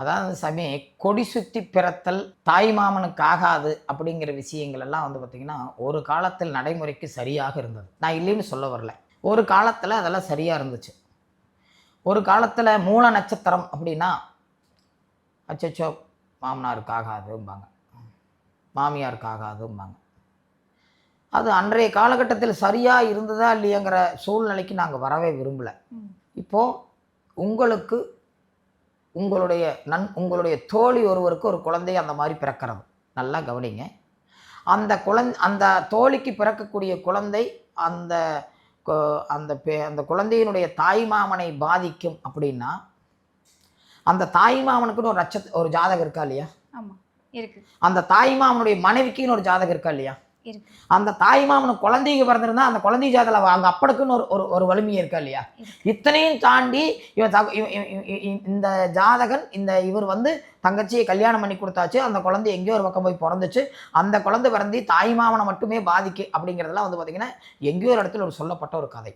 அதாவது சாமி கொடி சுத்தி பிறத்தல் தாய் மாமனுக்கு ஆகாது அப்படிங்கிற விஷயங்கள் எல்லாம் வந்து பார்த்திங்கன்னா ஒரு காலத்தில் நடைமுறைக்கு சரியாக இருந்தது. நான் இல்லைன்னு சொல்ல வரல. ஒரு காலத்தில் அதெல்லாம் சரியாக இருந்துச்சு. ஒரு காலத்தில் மூல நட்சத்திரம் அப்படின்னா அச்சச்சோ மாமனாருக்கு ஆகாதும்பாங்க. மாமியாருக்கு ஆகாதும்பாங்க. அது அன்றைய காலகட்டத்தில் சரியாக இருந்ததா இல்லையாங்கிற சூழ்நிலைக்கு நாங்கள் வரவே விரும்பலை. இப்போது உங்களுக்கு உங்களுடைய நன் உங்களுடைய தோழி ஒருவருக்கு ஒரு குழந்தை அந்த மாதிரி பிறக்கிறது. நல்லா கவனிங்க. அந்த குழந்தை அந்த தோழிக்கு பிறக்கக்கூடிய குழந்தை அந்த அந்த அந்த குழந்தையினுடைய தாய் மாமனை பாதிக்கும் அப்படின்னா அந்த தாய் மாமனுக்குன்னு ஒரு நட்சத் ஒரு ஜாதகம் இருக்கா இல்லையா? ஆமா இருக்கு. அந்த தாய் மாமனுடைய மனைவிக்குன்னு ஒரு ஜாதகம் இருக்கா இல்லையா? அந்த தாய் மாமனுக்கு குழந்தைக்கு பிறந்திருந்தா அந்த குழந்தை ஜாதத்தில் அவங்க அப்பனுக்குன்னு ஒரு ஒரு ஒரு வலிமை இருக்கா இல்லையா. இத்தனையும் தாண்டி இவன் இந்த ஜாதகன் இந்த இவர் வந்து தங்கச்சியை கல்யாணம் பண்ணி கொடுத்தாச்சு அந்த குழந்தை எங்கேயோ ஒரு பக்கம் போய் பிறந்துச்சு அந்த குழந்தை பிறந்து தாய் மாமனை மட்டுமே பாதிக்கு அப்படிங்கிறதெல்லாம் வந்து பார்த்திங்கன்னா எங்கேயோ ஒரு இடத்துல ஒரு சொல்லப்பட்ட ஒரு கதை.